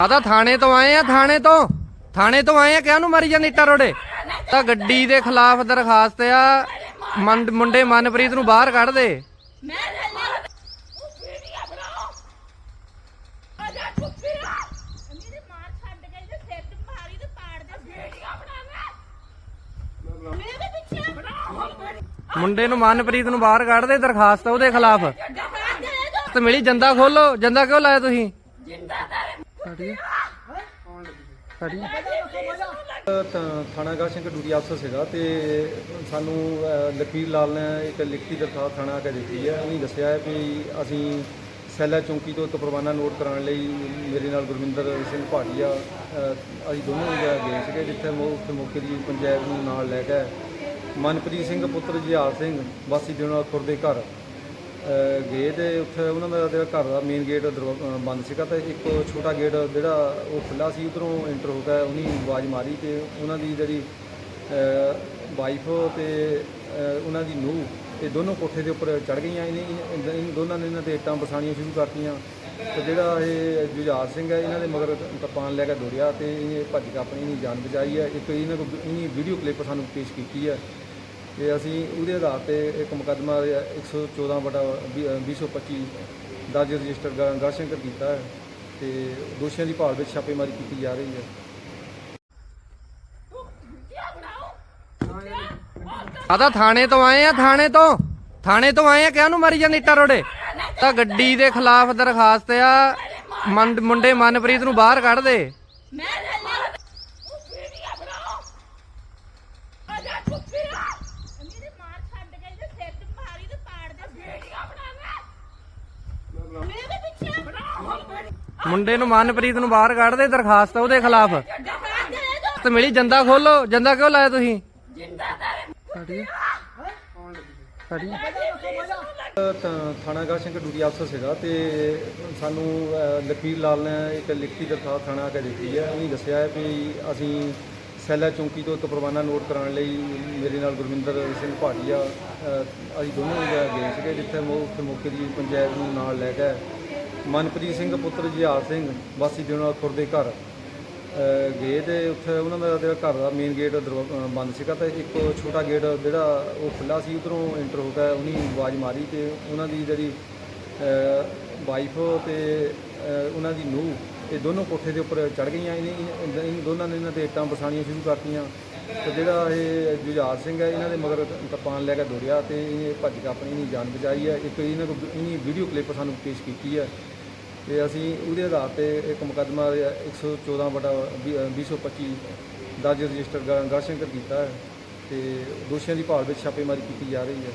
ਆ ਤਾਂ ਥਾਣੇ ਤੋਂ ਆਏ ਆ, ਥਾਣੇ ਤੋਂ। ਥਾਣੇ ਤੋਂ ਆਏ ਆ, ਕਿਹਨੂੰ ਨੂੰ ਮਰੀ ਜਾਂਦੀ ਇੱਟਾਂ ਰੋੜੇ? ਤਾਂ ਗੱਡੀ ਦੇ ਖਿਲਾਫ ਦਰਖਾਸਤ ਆ ਮੁੰਡੇ ਮਨਪ੍ਰੀਤ ਨੂੰ ਬਾਹਰ ਕੱਢ ਦੇ। ਮੁੰਡੇ ਨੂੰ ਮਨਪ੍ਰੀਤ ਨੂੰ ਬਾਹਰ ਕੱਢ ਦੇ ਦਰਖਾਸਤ ਆ ਉਹਦੇ ਖਿਲਾਫ। ਤੇ ਮਿਲੀ ਜੰਦਾ ਖੋਲੋ, ਜੰਦਾ ਕਿਉਂ ਲਾਇਆ ਤੁਸੀਂ? ਸਾਡੀ ਸਾਡੀ ਤਾਂ ਥਾਣਾਗੜ੍ਹ ਸਿੰਘ ਡਿਊਟੀ ਅਫਸਰ ਸੀਗਾ ਤੇ ਸਾਨੂੰ ਅਹ, ਲਖਵੀਰ ਲਾਲ ਨੇ ਇੱਕ ਲਿਖਤੀ ਦਰਖਾਸਤ ਥਾਣਾ ਆ ਕੇ ਦਿੱਤੀ ਹੈ। ਉਹਨੇ ਦੱਸਿਆ ਹੈ ਵੀ ਅਸੀਂ ਸੈਲਾ ਚੌਂਕੀ ਤੋਂ ਇੱਕ ਪਰਵਾਨਾ ਨੋਟ ਕਰਾਉਣ ਲਈ ਮੇਰੇ ਨਾਲ ਗੁਰਵਿੰਦਰ ਸਿੰਘ ਭਾਟੀਆ ਅਹ, ਅਸੀਂ ਦੋਨੋਂ ਗਏ ਗਏ ਸੀਗੇ ਜਿੱਥੇ ਮੋ- ਉੱਥੇ ਮੌਕੇ ਦੀ ਪੰਚਾਇਤ ਨੂੰ ਨਾਲ ਲੈ ਕੇ ਮਨਪ੍ਰੀਤ ਸਿੰਘ ਪੁੱਤਰ ਜਿਹਾਰ ਸਿੰਘ ਵਾਸੀ ਦੇ ਨਾਲ ਖੁਰਦੇ ਘਰ। ਗਏ ਤੇ ਉੱਥੇ ਉਹਨਾਂ ਦਾ ਜਿਹੜਾ ਘਰ ਦਾ ਮੇਨ ਗੇਟ ਦਰਵਾ- ਬੰਦ ਸੀਗਾ ਤੇ ਇੱਕ ਛੋਟਾ ਗੇਟ ਜਿਹੜਾ ਉਹ ਖੁੱਲਾ ਸੀ, ਉਧਰੋਂ ਐਂਟਰ ਹੋ ਗਿਆ, ਉਹਨੇ ਆਵਾਜ਼ ਮਾਰੀ ਤੇ ਉਹਨਾਂ ਦੀ ਜਿਹੜੀ ਵਾਈਫ ਤੇ ਉਹਨਾਂ ਦੀ ਨੂੰਹ ਇਹ ਦੋਨੋਂ ਕੋਠੇ ਦੇ ਉੱਪਰ ਚੜ ਗਈਆਂ। ਇਹਨੇ, ਇਹਨਾਂ ਦੋਨਾਂ ਨੇ ਇਹਨਾਂ ਤੇ ਇੱਟਾਂ ਵਸਾਣੀਆਂ ਸ਼ੁਰੂ ਕਰਤੀਆਂ ਤੇ ਜਿਹੜਾ ਇਹ ਜੁਝਾਰ ਸਿੰਘ ਹੈ, ਇਹਨਾਂ ਦੇ ਮਗਰ ਕਿਰਪਾਨ ਲੈ ਕੇ ਦੌੜਿਆ ਤੇ ਇਹ ਭੱਜ ਕੇ ਆਪਣੀ ਇਹਨੀ ਜਾਨ ਬਚਾਈ ਹੈ। ਇੱਕ ਇਹਨਾਂ ਕੋਲ ਇਹਨੀ ਵੀਡੀਓ ਕਲਿੱਪ ਸਾਨੂੰ ਪੇਸ਼ ਕੀਤੀ ਹੈ। ਤੇ ਅਸੀਂ ਉਹਦੇ ਆਧਾਰ ਤੇ ਇੱਕ ਮੁਕੱਦਮਾ 114 ਬਟਾ 225 ਦਰਜ ਰਜਿਸਟਰ ਗਾਸ਼ੰਕਰ ਕੀਤਾ ਹੈ ਤੇ ਦੋਸ਼ੀਆਂ ਦੀ ਭਾਲ ਵਿੱਚ ਛਾਪੇਮਾਰੀ ਕੀਤੀ ਜਾ ਰਹੀ ਹੈ। ਵੀਡੀਓ ਬਣਾਓ ਆ ਤਾਂ ਥਾਣੇ ਤੋਂ ਆਏ ਆ? ਥਾਣੇ ਤੋਂ? ਥਾਣੇ ਤੋਂ ਆਏ ਆ? ਕਿਹਨੂੰ ਨੂੰ ਮਰੀ ਜਾਂਦੀ ਇੱਟਾਂ ਰੋੜੇ? ਤਾਂ ਗੱਡੀ ਦੇ ਖਿਲਾਫ ਦਰਖਾਸਤ ਆ ਮੁੰਡੇ ਮਨਪ੍ਰੀਤ ਨੂੰ ਬਾਹਰ ਕੱਢ ਦੇ ਮੈਂ ਰਹਿਣਾ ਉਹ ਵੀਡੀਓ ਬਣਾਓ ਅਜਾ ਕੁੱਤਿਆ ਮੇਰੇ ਮਾਰ ਛੱਡ ਗਈ ਤੇ ਸਿਰ ਤੇ ਮਾਰੀ ਤੇ ਪਾੜ ਦੇ ਵੀਡੀਓ ਬਣਾਵਾ ਮੇਰੇ ਪਿੱਛੇ ਬਣਾਓ ਮੁੰਡੇ ਨੂੰ ਮਨਪ੍ਰੀਤ ਨੂੰ ਬਾਹਰ ਕੱਢ ਦੇ ਦਰਖਾਸਤ ਆ ਉਹਦੇ ਖਿਲਾਫ। ਤੇ ਮਿਲੀ ਜੰਦਾ ਖੋਲੋ। ਜੰਦਾ ਕਿਉਂ ਲਾਇਆ ਤੁਸੀਂ? ਜਿੰਦਾ ਸਾਡੀ ਸਾਡੀ ਤਾਂ ਥਾਣਾਗੜ੍ਹ ਸਿੰਘ ਡਿਊਟੀ ਅਫਸਰ ਸੀਗਾ ਤੇ ਸਾਨੂੰ ਅਹ, ਲਖਵੀਰ ਲਾਲ ਨੇ ਇੱਕ ਲਿਖਤੀ ਦਰਖਾਸਤ ਥਾਣਾ ਆ ਕੇ ਦਿੱਤੀ ਹੈ। ਉਹਨੇ ਦੱਸਿਆ ਹੈ ਵੀ ਅਸੀਂ ਸੈਲਾ ਚੌਂਕੀ ਤੋਂ ਇੱਕ ਪਰਵਾਨਾ ਨੋਟ ਕਰਾਉਣ ਲਈ ਮੇਰੇ ਨਾਲ ਗੁਰਵਿੰਦਰ ਸਿੰਘ ਭਾਟੀਆ ਅਹ, ਅਸੀਂ ਦੋਨੋਂ ਗਏ ਗਏ ਸੀਗੇ ਜਿੱਥੇ ਮੋ- ਉੱਥੇ ਮੌਕੇ ਦੀ ਪੰਚਾਇਤ ਨੂੰ ਨਾਲ ਲੈ ਕੇ ਮਨਪ੍ਰੀਤ ਸਿੰਘ, ਪੁੱਤਰ ਜਹਾਲ ਸਿੰਘ, ਵਾਸੀ ਦੇ ਨਾਲ ਖੁਰਦੇ ਘਰ, ਅਹ, ਗਏ ਤੇ ਉੱਥੇ ਉਹਨਾਂ ਦਾ ਜਿਹੜਾ ਘਰ ਦਾ ਮੇਨ ਗੇਟ ਦਰਵਾ- ਬੰਦ ਸੀਗਾ ਤੇ ਇੱਕ ਛੋਟਾ ਗੇਟ ਜਿਹੜਾ ਉਹ ਖੁੱਲਾ ਸੀ, ਉਧਰੋਂ ਐਂਟਰ ਹੋ ਗਿਆ, ਉਹਨੇ ਆਵਾਜ਼ ਮਾਰੀ ਤੇ ਉਹਨਾਂ ਦੀ ਜਿਹੜੀ ਵਾਈਫ ਤੇ, ਅਹ, ਉਹਨਾਂ ਦੀ ਨੂੰਹ, ਇਹ ਦੋਨੋਂ ਕੋਠੇ ਦੇ ਉੱਪਰ ਚੜ ਗਈਆਂ, ਇਹਨੇ, ਇਹਨਾਂ ਇਹਨਾਂ ਦੋਨਾਂ ਨੇ ਇਹਨਾਂ ਤੇ ਇੱਟਾਂ ਵਸਾਣੀਆਂ ਸ਼ੁਰੂ ਕਰਤੀਆਂ ਤੇ ਜਿਹੜਾ ਇਹ ਜੁਝਾਰ ਸਿੰਘ ਹੈ, ਇਹਨਾਂ ਦੇ ਮਗਰ ਕਿਰਪਾਨ ਲੈ ਕੇ ਦੌੜਿਆ ਤੇ ਇਹ ਭੱਜ ਕੇ ਆਪਣੀ ਇਹਨੀ ਜਾਨ ਬਚਾਈ ਹੈ, ਇੱਕ ਇਹਨਾਂ ਕੋਲ ਇਹਨੀ ਵੀਡੀਓ ਕਲਿੱਪ ਸਾਨੂੰ ਪੇਸ਼ ਕੀਤੀ ਹੈ। ਤੇ ਅਸੀਂ ਉਹਦੇ ਆਧਾਰ ਤੇ ਇੱਕ ਮੁਕੱਦਮਾ 114 ਬਟਾ 225 ਦਰਜ ਰਜਿਸਟਰ ਗਾਸ਼ੰਕਰ ਕੀਤਾ ਹੈ ਤੇ ਦੋਸ਼ੀਆਂ ਦੀ ਭਾਲ ਵਿੱਚ ਛਾਪੇਮਾਰੀ ਕੀਤੀ ਜਾ ਰਹੀ ਹੈ।